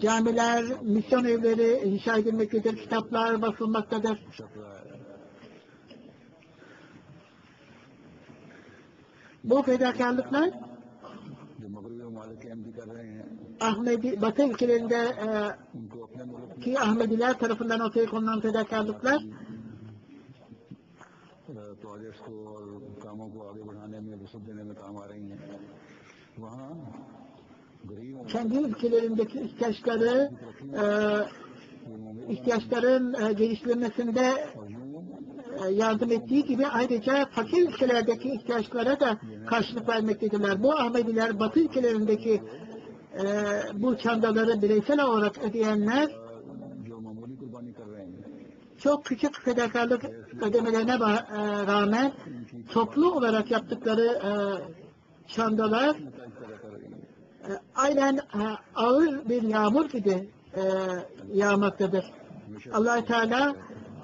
Camiler, misyon evleri inşa edilmektedir, kitaplar basılmaktadır. Bu fedakarlıklar जो मगरबी ममालिक अहम भी कर रहे हैं Ahmedi, Batı ülkelerinde e, उनको अपने मुल्क ki Ahmediler tarafından ortaya konulan fedakarlıklar projects को और कामों को आगे बढ़ाने में वसत देने में काम आ रही हैं वहाँ गरीब kendi ülkelerindeki ihtiyaçları e, ihtiyaçların e, geliştirilmesinde e, yardım ettiği gibi ayrıca fakir ülkelerdeki ihtiyaçlara da karşılık vermektedirler. Bu Ahmediler Batı ülkelerindeki e, bu çandaları bireysel olarak ödeyenler çok küçük fedakarlık ödemelerine e, rağmen toplu olarak yaptıkları e, çandalar aynen e, ağır bir yağmur gibi e, yağmaktadır. allah Teala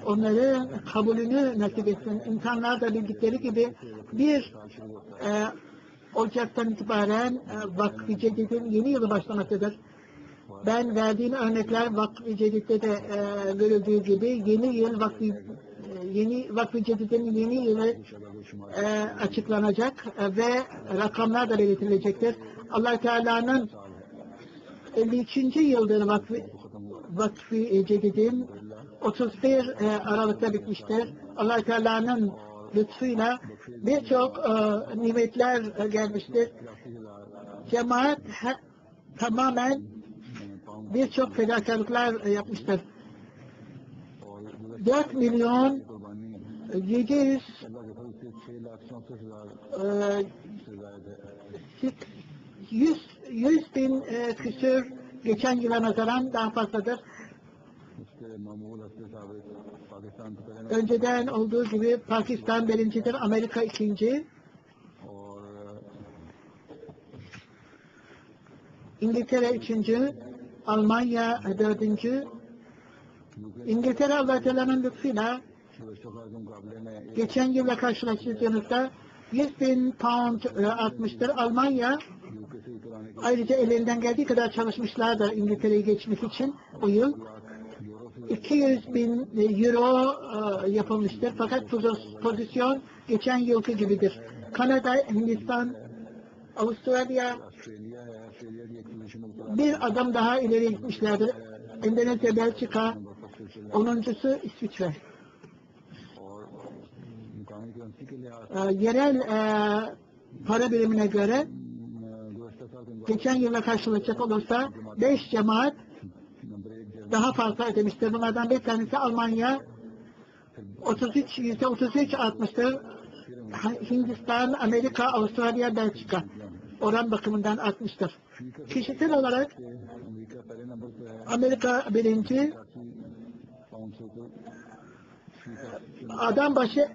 onların kabulünü nasip etsin. İnsanlar da bildikleri gibi bir e, Ocak'tan itibaren e, Vakfı Cedid'in yeni yılı başlamaktadır. Ben verdiğim örnekler Vakfı Cedid'de de e, görüldüğü gibi yeni yıl Vakfı e, yeni Vakfı Cedid'in yeni yılı e, açıklanacak ve rakamlar da belirtilecektir allah Teala'nın 52. yıldönüm vakfi, vakfi e, cedidin 31 e, Aralık'ta bitmiştir. allah Teala'nın lütfuyla birçok e, nimetler gelmiştir. Cemaat he, tamamen birçok fedakarlıklar yapmıştır. 4 milyon 700 100, 100 bin e, küsür geçen yıla nazaran daha fazladır. Önceden olduğu gibi Pakistan birincidir, Amerika ikinci. İngiltere üçüncü, Almanya dördüncü. İngiltere Allah Teala'nın lütfuyla geçen yılla karşılaştığınızda 100 bin pound e, artmıştır. Almanya Ayrıca ellerinden geldiği kadar çalışmışlar da İngiltere'yi geçmek için o yıl. 200 bin euro e, yapılmıştır. Fakat pozisyon geçen yılki gibidir. Kanada, Hindistan, Avustralya bir adım daha ileri gitmişlerdir. Endonezya, Belçika, onuncusu İsviçre. E, yerel e, para birimine göre geçen yıla karşılayacak olursa beş cemaat daha fazla ödemiştir. Bunlardan bir tanesi Almanya 33 yüzde 33 artmıştır. Hindistan, Amerika, Avustralya, Belçika oran bakımından artmıştır. Kişisel olarak Amerika birinci adam başı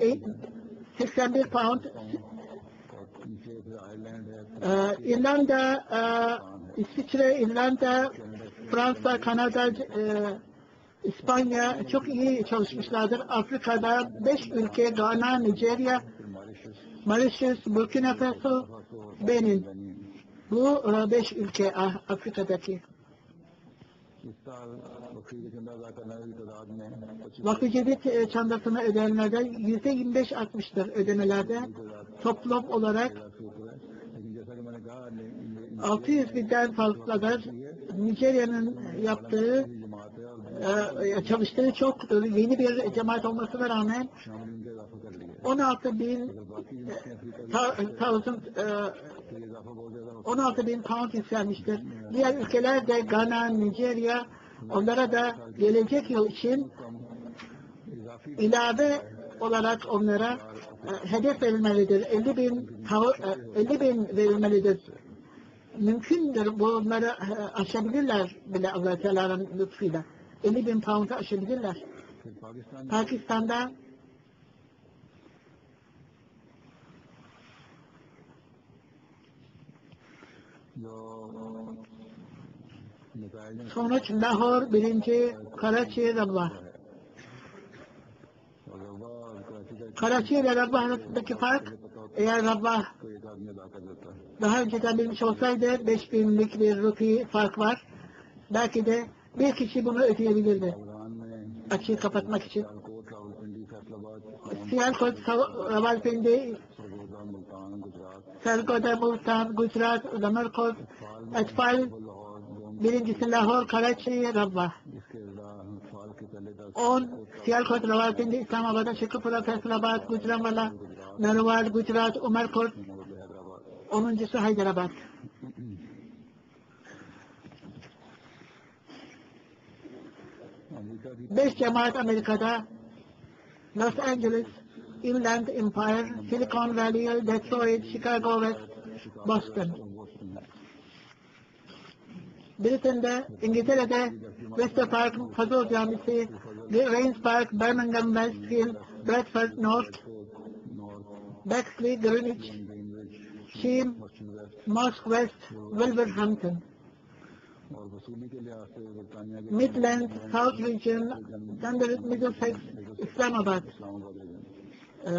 e, e 81 pound ee, İrlanda, e, İsviçre, İrlanda, Fransa, Kanada, e, İspanya çok iyi çalışmışlardır. Afrika'da beş ülke, Ghana, Nijerya, Mauritius, Burkina Faso, Benin. Bu e, beş ülke ah, Afrika'daki. Vakıcılık e, çantasına ödemelerde yüzde 25 artmıştır ödemelerde. Toplam olarak 600 binden fazladır Nijerya'nın yaptığı e, e, çalıştığı çok yeni bir cemaat olmasına rağmen 16 bin tarzın 16 bin pound istenmiştir. Diğer ülkeler de Gana, Nijerya onlara da gelecek yıl için ilave olarak onlara e, hedef verilmelidir. 50 bin, e, 50 bin verilmelidir. Mümkündür bunları e, aşabilirler bile allah Teala'nın lütfuyla. 50 bin pound'u aşabilirler. Pakistan'da Sonuç Lahor birinci, Karaçi'ye Rabbah. Karaçi ile Rabbah arasındaki fark eğer Rabbah daha önceden bilmiş olsaydı 5000'lik bir rupi fark var. Belki de bir kişi bunu ödeyebilirdi. Açığı kapatmak için. Siyal Koç Ravalpendi Selgo'da Bultan, Gujarat, Damarkos, Açpal, birincisi Lahor, Karachi, Rabba. 10 Siyalkot, Ravasindi, İslamabad, Şükrüpura, Faisalabad, Gujranwala, Narwal, Gujarat, Umarkot, 10.sü Hyderabad. Beş cemaat Amerika'da, Los Angeles, Inland Empire, Silicon Valley, Detroit, Chicago West, Boston. Britain'de, İngiltere'de Wester Park, Fazıl Camisi, Rains Park, Birmingham, Westfield, Bradford North, Bexley, Greenwich, Sheen, Mosque West, Wolverhampton. Midland, South Region, Dunderwood, Middlesex, Islamabad. Ee,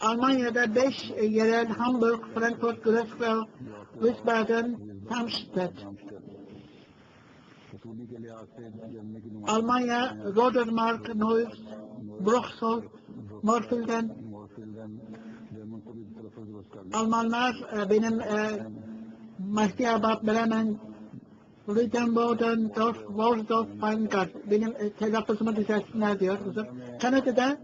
Almanya'da 5 e, yerel Hamburg, Frankfurt, Greifswald, Wiesbaden, Darmstadt. Almanya, Rodermark, Neuss, Bruxelles, Morfilden. Almanlar e, benim e, Mahdiabad, Bremen, Rüdenboden, Dorf, Worsdorf, Pankart. Benim e, telaffuzumu düzelsinler diyor. Kanada'da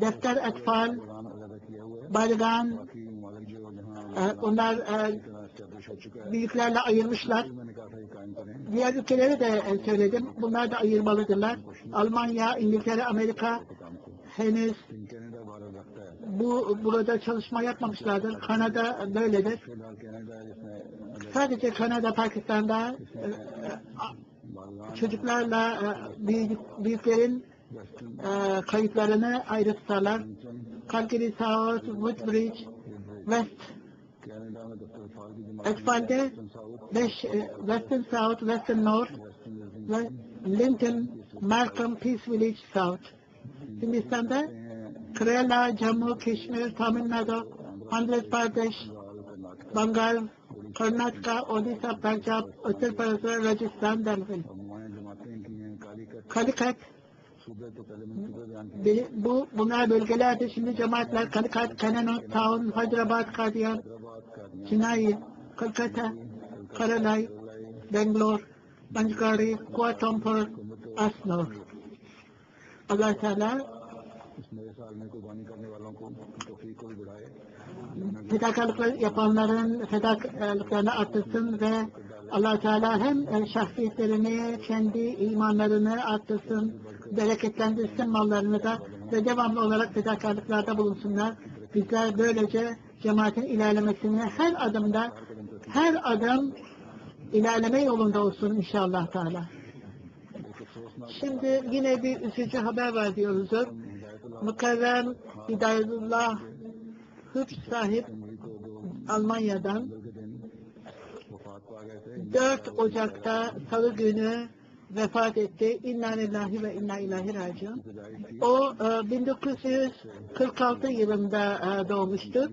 defter etfal, bayırgan, e, onlar e, büyüklerle ayırmışlar. Diğer ülkeleri de e, söyledim. Bunlar da ayırmalıdırlar. Almanya, İngiltere, Amerika henüz bu burada çalışma yapmamışlardır. Kanada böyledir. Sadece Kanada, Pakistan'da çocuklarla büyük, ee, e, kayıplarını ayrı. Calgary South, Woodbridge, West Espalde 5 e, Western South, Western North ve Lincoln, Malcolm, Peace Village South. Hindistan'da Kerala, Jammu, Kashmir, Tamil Nadu, Andhra Pradesh, Bengal, Karnataka, Odisha, Punjab, Uttar Pradesh ve Rajasthan denfin. Kalikat bu bunlar bölgelerdir. Şimdi cemaatler Kalikat, Kenenot, Taun, Hyderabad, Kadiyan, Sinayi, Kolkata, Karalay, Bangalore, Banjgari, Kuatampur, Asnor. Allah Teala fedakarlık yapanların fedakarlıklarını artırsın ve allah Teala hem e, şahsiyetlerini, kendi imanlarını artırsın, bereketlendirsin mallarını da ve devamlı olarak fedakarlıklarda bulunsunlar. Bizler böylece cemaatin ilerlemesini her adımda, her adım ilerleme yolunda olsun inşallah Teala. Şimdi yine bir üzücü haber var diyoruz. Mukarrem Hidayetullah vakıf sahip Almanya'dan 4 Ocak'ta Salı günü vefat etti. İnna lillahi ve inna ilahi raciun. O e, 1946 yılında e, doğmuştu.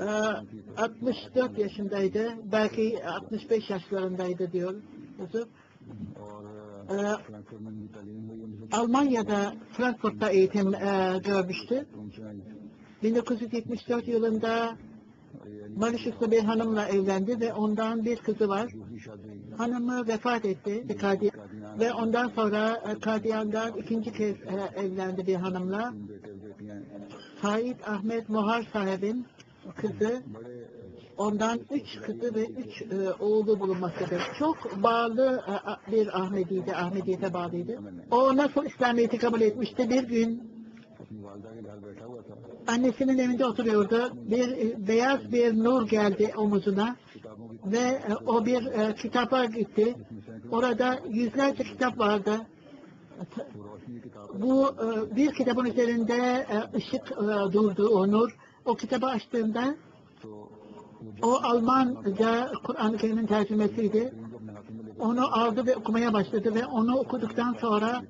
E, 64 yaşındaydı. Belki 65 yaşlarındaydı diyor Yusuf e, Almanya'da Frankfurt'ta eğitim e, görmüştü. 1974 yılında Barış Üstü bir hanımla evlendi ve ondan bir kızı var. Hanımı vefat etti kardiyan. ve ondan sonra e, kardiyandan ikinci kez e, evlendi bir hanımla. Said Ahmet Muhar sahibin kızı Ondan üç kızı ve üç e, oğlu bulunmaktadır. Çok bağlı e, bir Ahmediydi, Ahmediyete bağlıydı. O nasıl İslamiyet'i kabul etmişti? Bir gün annesinin evinde oturuyordu. Bir e, beyaz bir nur geldi omuzuna ve e, o bir e, kitaba gitti. Orada yüzlerce kitap vardı. Bu e, bir kitabın üzerinde e, ışık e, durdu o nur. O kitabı açtığında o Almanca Kur'an-ı Kerim'in tercümesiydi. Onu aldı ve okumaya başladı ve onu okuduktan sonra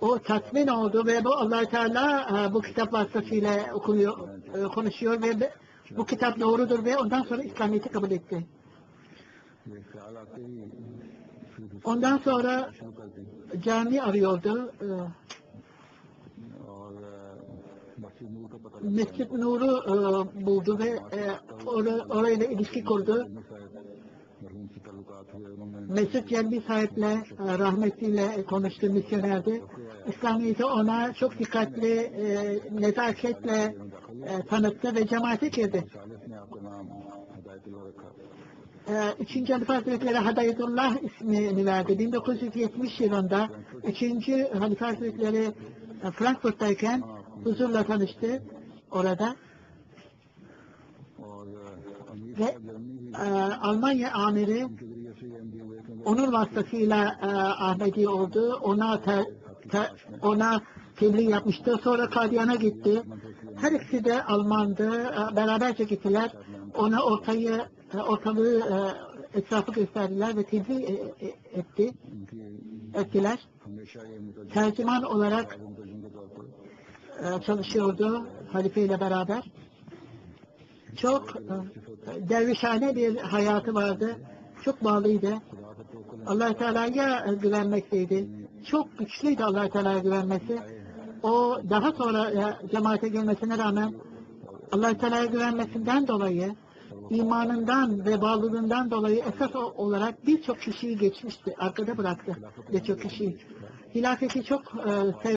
o tatmin oldu ve bu allah Teala e, bu kitap vasıtasıyla okuyor, e, konuşuyor ve bu kitap doğrudur ve ondan sonra İslamiyet'i kabul etti. Ondan sonra cami arıyordu. E, Mescid Nur'u e, buldu ve e, or orayla ilişki kurdu. Mesut Yelbi sahiple, e, rahmetiyle konuştu misyonerdi. İslamiyet'i ona çok dikkatli, e, nezaketle e, tanıttı ve cemaate girdi. E, üçüncü Halife Hazretleri Hadayetullah ismini verdi. 1970 yılında Üçüncü Halife Hazretleri e, Frankfurt'tayken huzurla konuştu orada. Ve e, Almanya amiri onun vasıtasıyla e, Ahmedi oldu. Ona te, te, ona tebliğ yapmıştı. Sonra Kadyan'a gitti. Her ikisi de Almandı. E, beraberce gittiler. Ona ortayı e, ortalığı e, etrafı gösterdiler ve tebliğ e, e etti. Ettiler. Tercüman olarak e, çalışıyordu halife ile beraber. Çok e, dervişhane bir hayatı vardı. Çok bağlıydı. allah Teala'ya güvenmekteydi. Çok güçlüydü allah Teala'ya güvenmesi. O daha sonra e, cemaate gelmesine rağmen allah Teala'ya güvenmesinden dolayı imanından ve bağlılığından dolayı esas olarak birçok kişiyi geçmişti, arkada bıraktı birçok kişiyi. Hilafeti çok e,